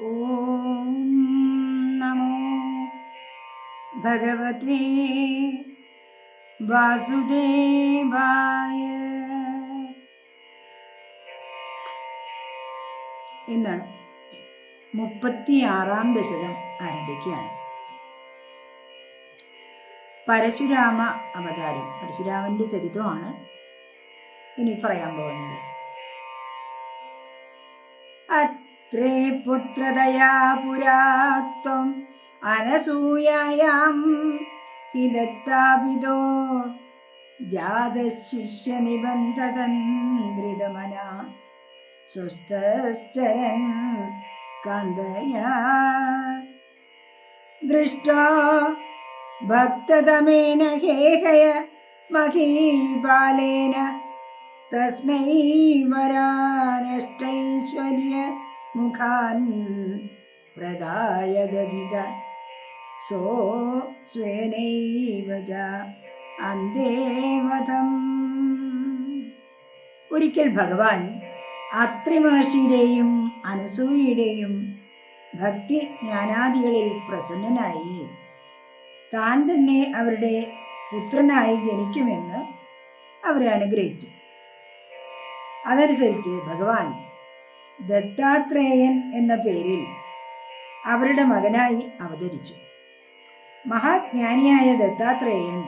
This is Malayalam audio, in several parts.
ഓം നമോ ഭഗവതേ വാസുദേവായ. ഇന്ന് മുപ്പത്തിയാറാം ദശകം ആരംഭിക്കുകയാണ്. പരശുരാമ അവതാരം. പരശുരാമന്റെ ചരിത്രമാണ് ഇനി പറയാൻ പോകുന്നത്. അത്രേ പുത്രതയാ പുരാത്വം അനസൂയായാം ഹിതത്താപിതോ ജാതശിഷ്യനിബന്ധതന്ത്രിതമന സ്വസ്ഥശ്ചരൻ കാന്തയാ. ദൃഷ്ടോ ഭക്തതമേന ഹേഹയ മഹീപാലേന തസ്മൈ വരാനഷ്ടൈശ്വര്യ മുഖാൻ പ്രദായ ദിത സോ സ്വേനൈവ ച അന്തേവതം ഒരിക്കൽ ഭഗവാൻ അത്രി മഹർഷിയുടെയും അനസൂയയുടെയും ഭക്തി ജ്ഞാനാദികളിൽ പ്രസന്നനായി. താൻ തന്നെ അവരുടെ പുത്രനായി ജനിക്കുമെന്ന് അവരെ അനുഗ്രഹിച്ചു. അതനുസരിച്ച് ഭഗവാൻ ദത്താത്രേയൻ എന്ന പേരിൽ അവരുടെ മകനായി അവതരിച്ചു. മഹാജ്ഞാനിയായ ദത്താത്രേയൻ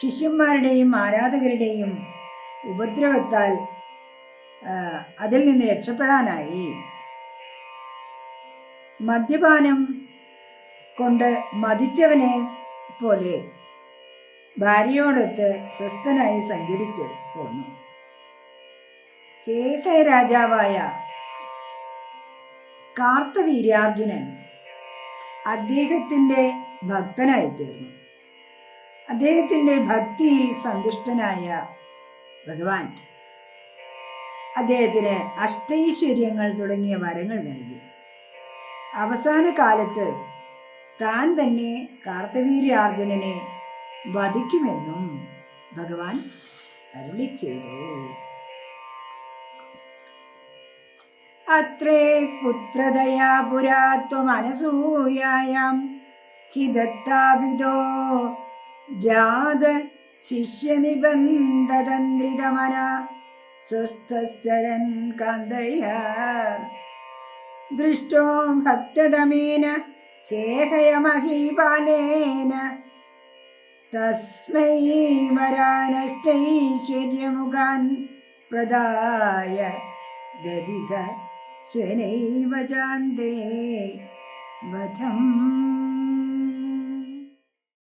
ശിഷ്യന്മാരുടെയും ആരാധകരുടെയും ഉപദ്രവത്താൽ അതിൽ നിന്ന് രക്ഷപ്പെടാനായി മദ്യപാനം കൊണ്ട് മതിച്ചവനെ പോലെ ഭാര്യയോടൊത്ത് സ്വസ്ഥനായി സഞ്ചരിച്ച് പോന്നു. കേകയ രാജാവായ കാർത്തവീര്യാർജുനൻ അദ്ദേഹത്തിന്റെ ഭക്തനായി തീർന്നു അദ്ദേഹത്തിന്റെ ഭക്തിയിൽ സന്തുഷ്ടനായ ഭഗവാൻ അദ്ദേഹത്തിന് അഷ്ടൈശ്വര്യങ്ങൾ തുടങ്ങിയ വരങ്ങൾ നൽകി. അവസാന കാലത്ത് താൻ തന്നെ കാർത്തവീര്യാർജുനനെ വധിക്കുമെന്നും ഭഗവാൻ അരുളി ചെയ്തു അത്രേ പുത്രതയാ പുരാ ത്വമനസൂയായാം ഹിതത്താപിതോ ജാത ശിഷ്യനിബന്ധതന്ത്രിതമന സ്വസ്ഥശ്ചരൻ കാന്തയ ദൃഷ്ടോ ഭക്തതമേന ഹേഹയമഹീപാലേന തസ്മൈ വരാനഷ്ടൈശ്വര്യമുഖാൻ പ്രദായ ദദിത സ്വനൈവ ജാന്തേ വധം